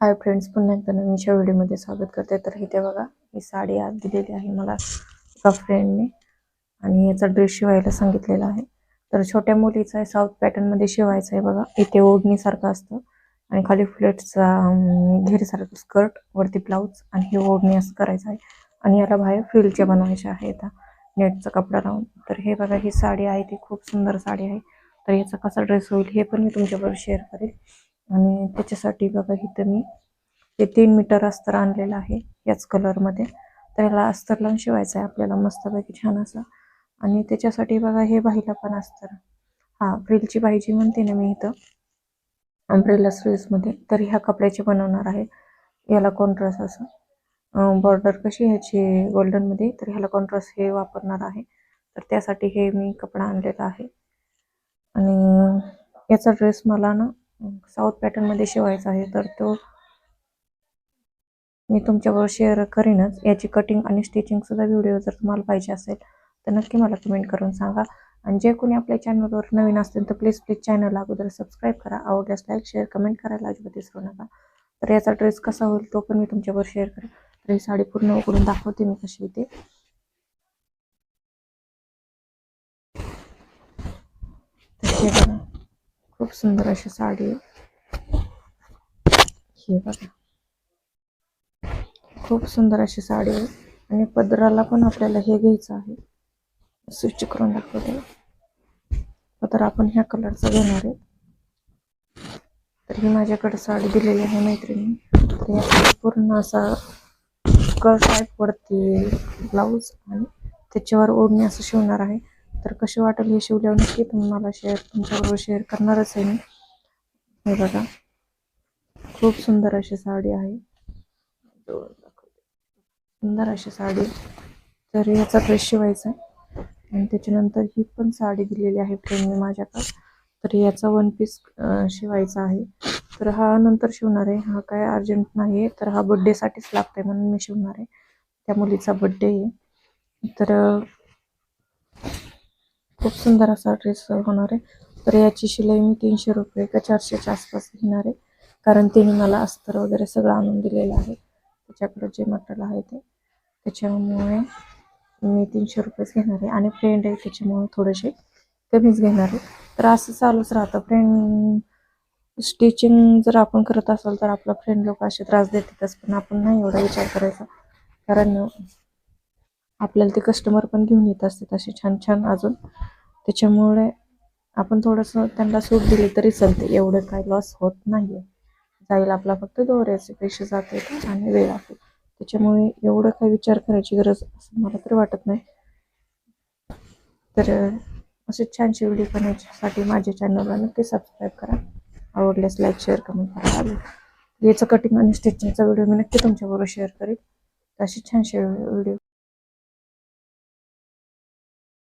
Hi friends पुन्हा एकदा नवीनच्या व्हिडिओमध्ये स्वागत करते. तर इथे बघा ही साडी आज दिलेली आहे मला एका फ्रेंडने आणि याचा ड्रेस शिवायला सांगितलेला आहे. तर छोट्या मुलीचा आहे साऊथ पॅटर्नमध्ये शिवायचं शिवायचा आहे बघा. इथे ओढणीसारखं असतं. आणि खाली फ्लेटचा घेरसारखं स्कर्ट वरती ब्लाऊज आणि हे ओढणी असं करायचं आहे. आणि याला बाहेर फ्रिलचे बनवायचे आहे आता नेटचा कपडा लावून. तर हे बघा ही साडी आहे ती खूप सुंदर साडी आहे. तर याचा कसा ड्रेस होईल हे पण मी तुमच्याबरोबर शेअर करेल. आणि त्याच्यासाठी बघा इथं मी ते तीन मीटर अस्तर आणलेलं आहे याच कलरमध्ये तर याला अस्तर लावून शिवायचं आहे आपल्याला मस्तपैकी छान असं. आणि त्याच्यासाठी बघा हे बाहीला पण अस्तर. हा फ्रिलची पाहिजे म्हणते ना मी इथं. अम्ब्रेला मध्ये. तर ह्या कपड्याची बनवणार आहे. याला कॉन्ट्रास्ट असं. बॉर्डर कशी ह्याची गोल्डनमध्ये तर ह्याला कॉन्ट्रास्ट हे वापरणार आहे. तर त्यासाठी हे मी कपडा आणलेला आहे. आणि याचा ड्रेस मला ना साऊथ पॅटर्नमध्ये शिवायचा आहे तर तो मी तुमच्याबरोबर शेअर करीनच. याची कटिंग आणि स्टिचिंगसुद्धा व्हिडिओ जर तुम्हाला पाहिजे असेल तर नक्की मला कमेंट करून सांगा. आणि जे कोणी आपल्या चॅनलवर नवीन असतील तर प्लीज प्लीज चॅनल अगोदर सबस्क्राईब करा. आवडल्यास लाईक शेअर कमेंट करायला अजिबात विसरू नका. तर याचा ड्रेस कसा होईल तो पण मी तुमच्याबरोबर शेअर करेन. तर ही साडी पूर्ण उघडून दाखवते मी कशी ते. बघा. खूप सुंदर अशी साडी आहे. हे बघा. खूप सुंदर अशी साडी आहे. आणि पदराला पण आपल्याला हे घ्यायचं आहे. स्विच करून दाखवते. पदर आपण ह्या कलरचा घेणार आहे. तर ही माझ्याकडे साडी दिलेली आहे मैत्रिणी. तर याचा पूर्ण असा स्कर्ट टाईप वरती ब्लाऊज आणि त्याच्यावर ओढणी असं शिवणार आहे. तर कसे वाटेल हे शिवल्यावर नक्की तुम्हाला शेअर तुमच्याबरोबर शेअर करणारच आहे मी. हे बघा. खूप सुंदर अशी साडी आहे. सुंदर अशी साडी. तर याचा ड्रेस शिवायचा आहे. आणि त्याच्यानंतर ही पण साडी दिलेली आहे फ्रेंडने माझ्याकडे. तर याचा वन पीस शिवायचा आहे. तर हा नंतर शिवणार आहे. हा काय अर्जंट नाही आहे तर हा बड्डेसाठीच लागतंय म्हणून मी शिवणार आहे. त्या मुलीचा बड्डे आहे. तर खूप सुंदर असा ड्रेस होणार आहे. तर याची शिलाई मी तीनशे रुपये का चारशेच्या आसपास घेणार आहे. कारण तिने मला अस्तर वगैरे सगळं आणून दिलेलं आहे. त्याच्याकडं जे मटेरियल आहे ते. त्याच्यामुळे मी तीनशे रुपयेच घेणार आहे. आणि फ्रेंड आहे त्याच्यामुळे थोडेसे कमीच घेणार आहे. तर असं चालूच राहतं. फ्रेंड स्टिचिंग जर आपण करत असाल तर आपला फ्रेंड लोक असे त्रास देतातच. पण आपण नाही एवढा विचार करायचा. कारण आपल्याला ते कस्टमर पण घेऊन येत असतात असे छान छान अजून. त्याच्यामुळे आपण थोडंसं त्यांना सूट दिली तरी चालते. एवढं काही लॉस होत नाही आहे जाईल आपला फक्त दोऱ्याचे पैसे जाते आणि वेळ आहे. त्याच्यामुळे एवढं काही विचार करायची गरज असं मला तरी वाटत नाही. तर असे छानशी व्हिडिओ बनवण्यासाठी माझ्या चॅनलला नक्की सबस्क्राईब करा. आवडल्यास लाईक शेअर कमेंट करा. याचं कटिंग आणि स्टिचिंगचा व्हिडिओ मी नक्की तुमच्याबरोबर शेअर करेल असे छानसे व्हिडिओ